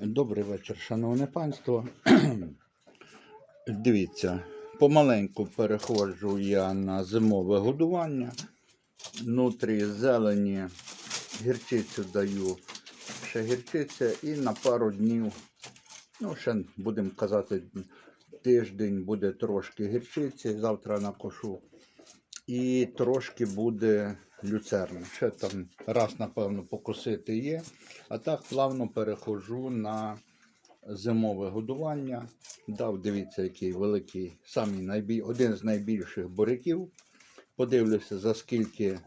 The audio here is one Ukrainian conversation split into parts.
Добрий вечір, шановне панство. Дивіться, помаленьку переходжу я на зимове годування. Внутрі зелені гірчицю даю ще гірчиця і на пару днів, ну, ще будемо казати, тиждень буде трошки гірчиці, завтра накошу. І трошки буде люцерна. Ще там раз, напевно, покосити є. А так плавно переходжу на зимове годування. Дав, дивіться, який великий, самий найбіль... один з найбільших буряків. Подивлюся, за скільки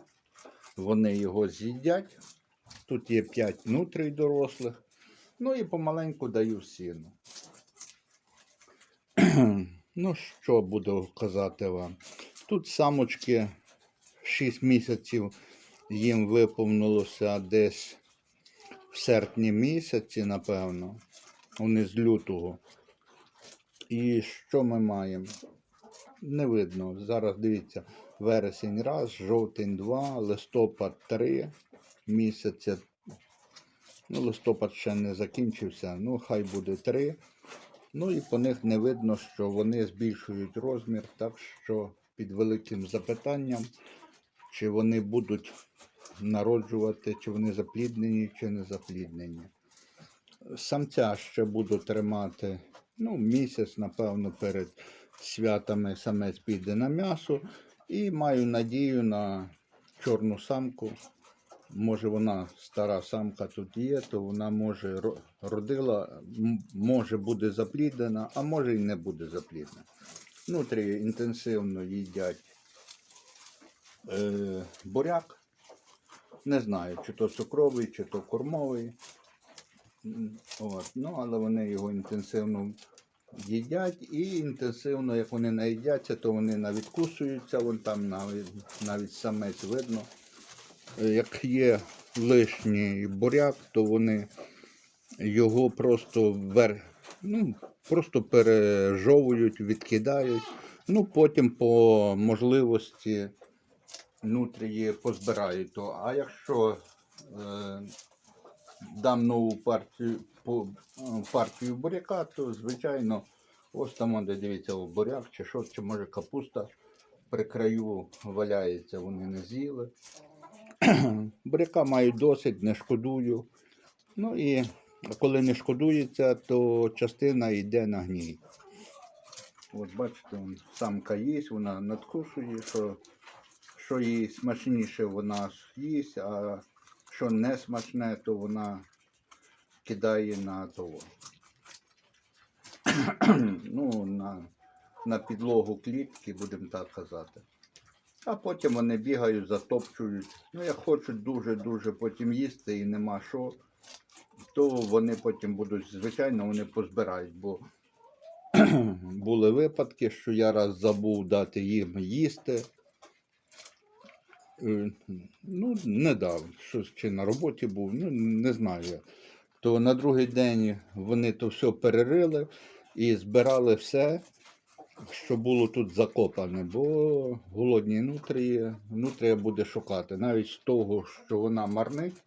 вони його з'їдять. Тут є 5 нутрій дорослих. Ну і помаленьку даю сіну. Ну, що буду казати вам? Тут самочки 6 місяців їм виповнилося десь в серпні місяці, напевно. Вони з лютого. І що ми маємо? Не видно. Зараз дивіться, вересень раз, жовтень два, листопад три місяця. Ну, листопад ще не закінчився, ну хай буде три. Ну і по них не видно, що вони збільшують розмір, так що під великим запитанням, чи вони будуть народжувати, чи вони запліднені, чи не запліднені. Самця ще буду тримати ну, місяць, напевно, перед святами самець піде на м'ясо. І маю надію на чорну самку. Може вона стара самка тут є, то вона може родила, може буде запліднена, а може і не буде запліднена. Внутрі інтенсивно їдять е, буряк. Не знаю, чи то цукровий, чи то кормовий. От. Ну, але вони його інтенсивно їдять і інтенсивно, як вони наїдяться, то вони навідкусуються, вон там навіть, навіть самець видно. Як є лишній буряк, то вони його просто вер... ну, просто пережовують, відкидають. Ну, потім по можливості нутрії позбирають то. А якщо е, дам нову партію, по, партію буряка, то звичайно, ось там, де дивіться, буряк чи що, чи може капуста при краю валяється, вони не з'їли. Буряка маю досить, не шкодую. Ну і коли не шкодується, то частина йде на гній. От бачите, вон, самка їсть, вона надкусує, що, що їй смачніше вона їсть, а що не смачне, то вона кидає на того. ну, на, на підлогу клітки, будемо так казати. А потім вони бігають, затопчують. Ну, як хочуть дуже-дуже потім їсти і нема що, то вони потім будуть, звичайно, вони позбирають, бо були випадки, що я раз забув дати їм їсти. Е, Ну, не дав. Щось чи на роботі був, ну не знаю. як. То на другий день вони то все перерили і збирали все, що було тут закопане, бо голодні нутрії, нутрія буде шукати. Навіть з того, що вона марнить.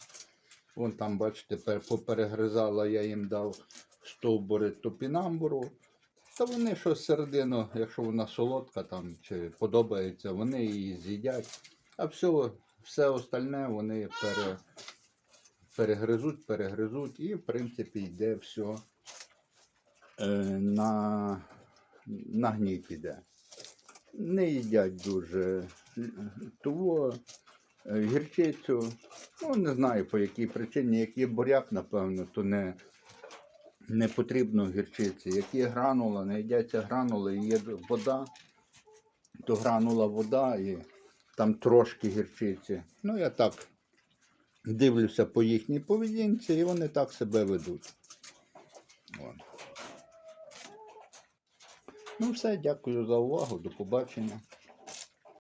Вон там, бачите, поперегризала, я їм дав стовбури топінамбуру. Та вони щось середину, якщо вона солодка там чи подобається, вони її з'їдять. А все, все остальне вони пере, перегризуть, перегризуть і, в принципі, йде все е, на, на гній піде. Не їдять дуже того е, гірчицю. Ну, не знаю по якій причині, як є буряк, напевно, то не, не потрібно гірчиці. Як є гранула, не їдяться гранули, є вода, то гранула вода і там трошки гірчиці. Ну, я так дивлюся по їхній поведінці, і вони так себе ведуть. От. Ну, все, дякую за увагу. До побачення.